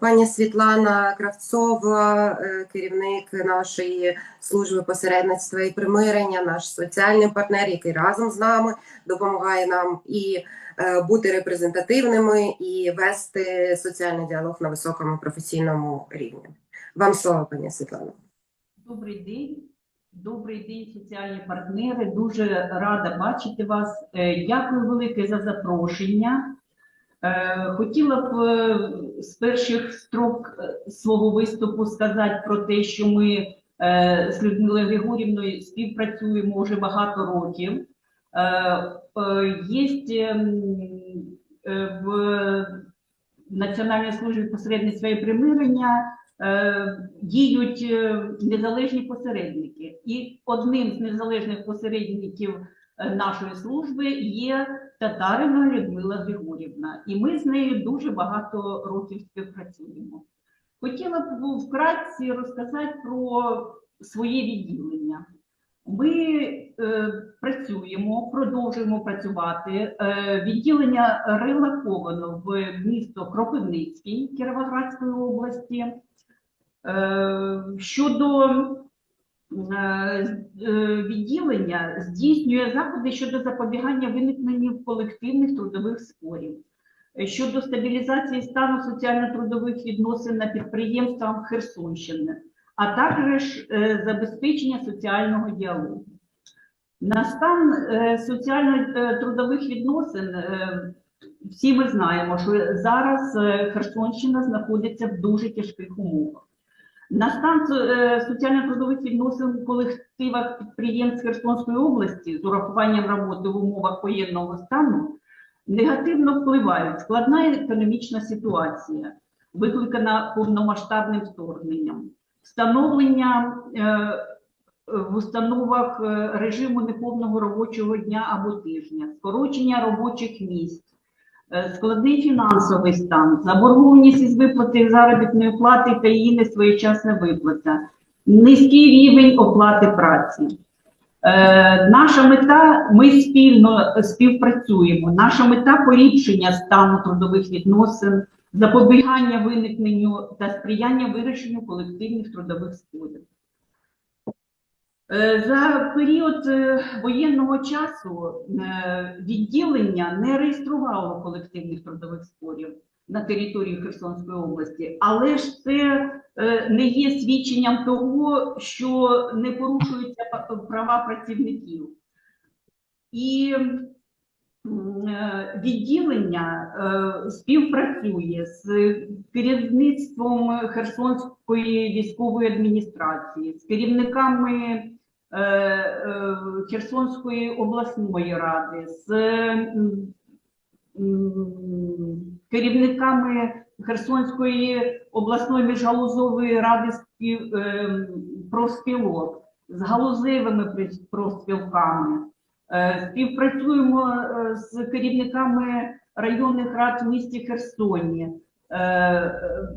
Пані Світлана Кравцова, е, керівник нашої служби посередництва і примирення, наш соціальний партнер, який разом з нами допомагає нам і е, бути репрезентативними, і вести соціальний діалог на високому професійному рівні. Вам слово, пані Світлана. Добрий день. Добрий день, соціальні партнери. Дуже рада бачити вас. Е, Дякую велике за запрошення. Е, Хотіла б е, з перших строк е, свого виступу сказати про те, що ми з Людмилою Григорівною співпрацюємо вже багато років. Є ем, в Національній службі посередництва і примирення діють незалежні посередники. І одним з незалежних посередників нашої служби є Татарина Людмила Григорівна. І ми з нею дуже багато років співпрацюємо. Хотіла б вкратці розказати про своє відділення. Ми е, працюємо, продовжуємо працювати. Е, відділення релоковано в місто Кропивницький Кіровоградської області. Е, щодо е, е, відділення здійснює заходи щодо запобігання виникненню колективних трудових спорів, е, щодо стабілізації стану соціально-трудових відносин на підприємствах Херсонщини, а також е, забезпечення соціального діалогу. На стан е, соціально-трудових відносин е, всі ми знаємо, що зараз е, Херсонщина знаходиться в дуже тяжких умовах. На стан е, соціально-трудових відносин у колективах підприємств Херсонської області з урахуванням роботи в умовах воєнного стану негативно впливають складна економічна ситуація, викликана повномасштабним вторгненням, встановлення е, в установах е, режиму неповного робочого дня або тижня, скорочення робочих місць, складний фінансовий стан, заборгованість із виплати заробітної плати та її несвоєчасна виплата, низький рівень оплати праці. Е, наша мета, ми спільно співпрацюємо. Наша мета поліпшення стану трудових відносин, запобігання виникненню та сприяння вирішенню колективних трудових спорів. Е, За період е, воєнного часу е, відділення не реєструвало колективних трудових спорів на території Херсонської області, але ж це не є свідченням того, що не порушуються права працівників. І відділення співпрацює з керівництвом Херсонської військової адміністрації, з керівниками Херсонської обласної ради, з керівниками Херсонської обласної міжгалузової ради е, профспілок, з галузевими профспілками. Е, Співпрацюємо е, з керівниками районних рад в місті Херсоні, е, е,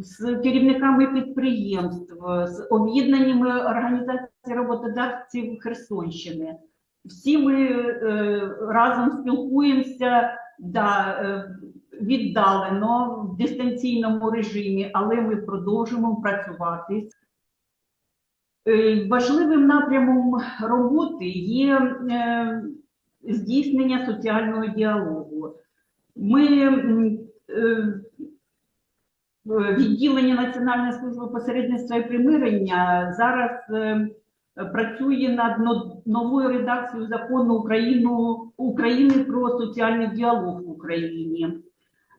з керівниками підприємств, з об'єднаннями організацій роботодавців Херсонщини. Всі ми е, разом спілкуємося да, е, віддалено в дистанційному режимі, але ми продовжуємо працювати. Е, Важливим напрямом роботи є е, здійснення соціального діалогу. Ми відділення Національної служби посередництва і примирення зараз е, працює над новою редакцією закону Україну, України про соціальний діалог в Україні.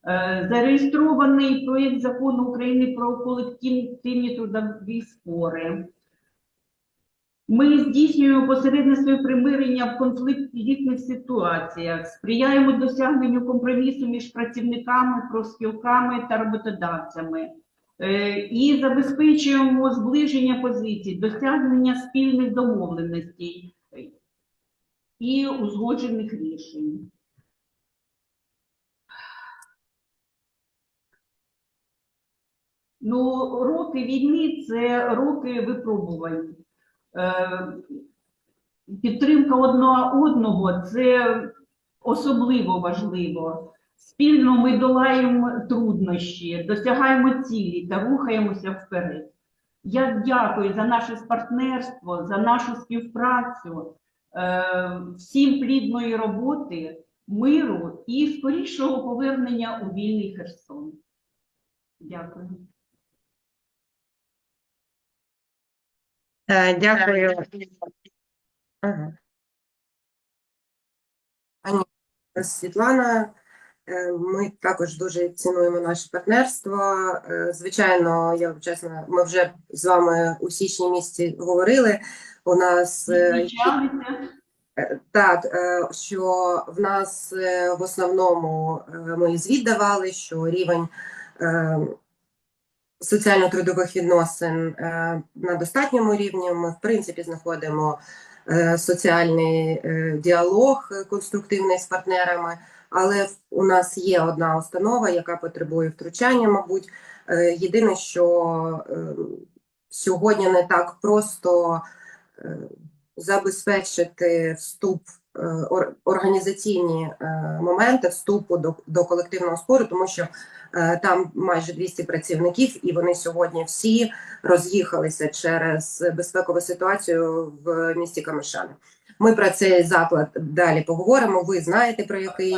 Е, Зареєстрований проєкт закону України про колективні трудові спори. Ми здійснюємо посередництво примирення в конфліктних ситуаціях, сприяємо досягненню компромісу між працівниками, профспілками та роботодавцями. Е, І забезпечуємо зближення позицій, досягнення спільних домовленостей і узгоджених рішень. Ну, роки війни це роки випробувань. Е, Підтримка одного одного це особливо важливо. Спільно ми долаємо труднощі, досягаємо цілі та рухаємося вперед. Я дякую за наше партнерство, за нашу співпрацю, е, всім плідної роботи, миру і скорішого повернення у вільний Херсон. Дякую. Е, Дякую. Ага. Пані Світлана, е, ми також дуже цінуємо наше партнерство. Е, Звичайно, я чесно, ми вже з вами у січні місяці говорили. У нас е, Е, Так, е, що в нас е, в основному е, ми звіт давали, що рівень е, соціально-трудових відносин е, на достатньому рівні. Ми, в принципі, знаходимо е, соціальний е, діалог конструктивний з партнерами, але у нас є одна установа, яка потребує втручання, мабуть. Єдине, що сьогодні не так просто забезпечити вступ, організаційні е, моменти вступу до, до колективного спору, тому що е, там майже 200 працівників, і вони сьогодні всі роз'їхалися через безпекову ситуацію в місті Камишани. Ми про цей заклад далі поговоримо. Ви знаєте про який